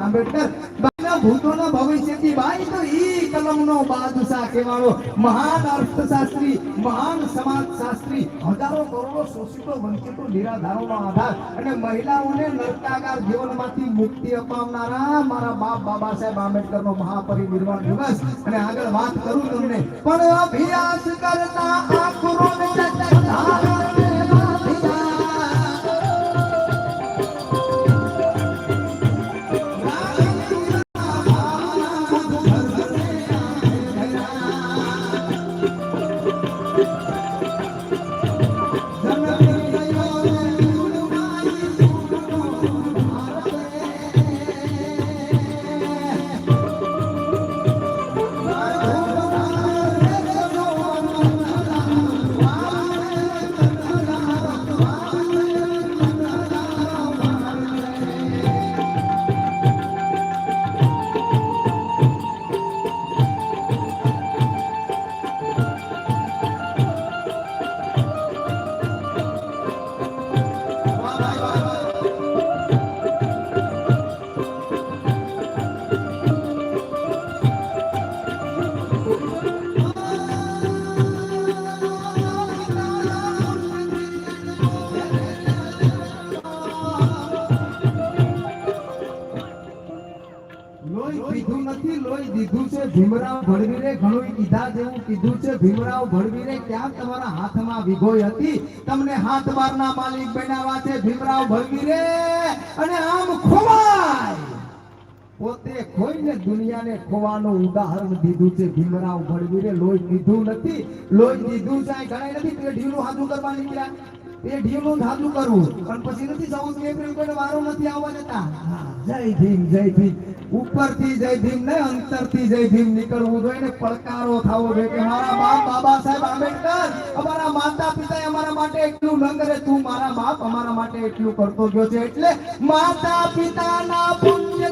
આંબેડકર આધાર. અને મહિલાઓને નર્તાગાર જીવનમાંથી મુક્તિ અપાવનારા મારા બાપ બાબા સાહેબ આંબેડકરનો મહાપરિનિર્વાણ દિવસ. અને આગળ વાત કરું તમને. પણ અભ્યાસ કરતા લોહી પીધું નથી, લોહી દીધું અને આમ ખોવાય! પોતે ખોઈને દુનિયાને ખોવાનું ઉદાહરણ દીધું છે, ભીમરાવ ભડવીરે. લોહી દીધું નથી, લોહી દીધું છે ઘણા નથી ઢીલું હાથું કરવા નીકળ્યા. એ ઢીલું હાથું કરું. પણ પછી નથી ચૌદ એપ્રિલ કોઈ વારો નથી આવવા જતા જય ભીમ જય ભીમ. ઉપરથી જય ભીમ ને અંતરથી જય ભીમ નીકળવું જોઈએ ને પડકારો થવો જોઈએ કે મારા બાપ, બાબા સાહેબ આંબેડકર, અમારા માતા પિતાએ અમારા માટે એટલું ન તું મારા બાપ અમારા માટે એટલું કરતો ગયો છે. એટલે માતા પિતાના પુણ્ય